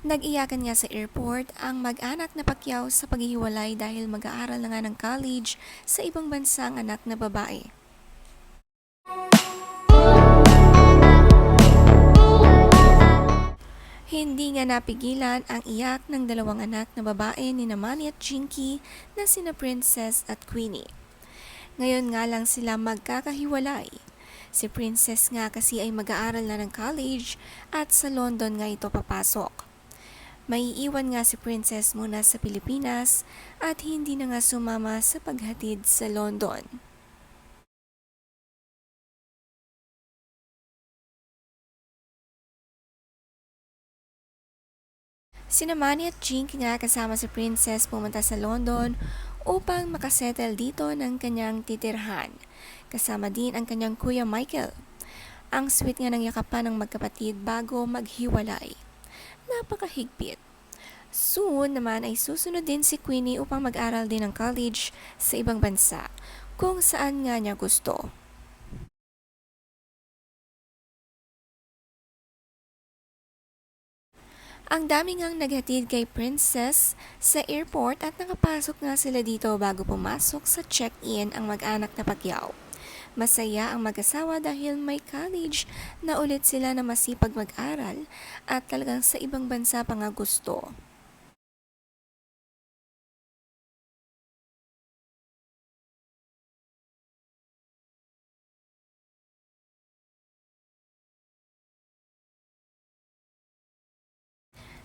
Nag-iyakan nga sa airport ang mag-anak na Pacquiao sa paghihiwalay dahil mag-aaral na nga ng college sa ibang bansang anak na babae. Hindi nga napigilan ang iyak ng dalawang anak na babae ni Namani at Jinky na sina Princess at Queenie. Ngayon nga lang sila magkakahiwalay. Si Princess nga kasi ay mag-aaral na ng college at sa London nga ito papasok. Maiiwan nga si Princess muna sa Pilipinas at hindi na nga sumama sa paghatid sa London. Sina Manny at Jink nga kasama si Princess pumunta sa London upang makasettle dito ng kanyang titirhan. Kasama din ang kanyang kuya Michael. Ang sweet nga ng yakapan ng magkapatid bago maghiwalay. Napakahigpit. Soon naman ay susunod din si Queenie upang mag-aral din ng college sa ibang bansa kung saan nga niya gusto. Ang dami ngang naghatid kay Princess sa airport at nakapasok nga sila dito bago pumasok sa check-in ang mag-anak na Pacquiao. Masaya ang mag-asawa dahil may college na ulit sila na masipag mag-aral at talagang sa ibang bansa pa nga gusto.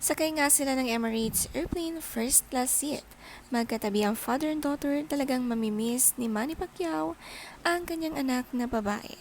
Sakay nga sila ng Emirates Airplane First Class Seat. Magkatabi ang father and daughter talagang mamimiss ni Manny Pacquiao ang kanyang anak na babae.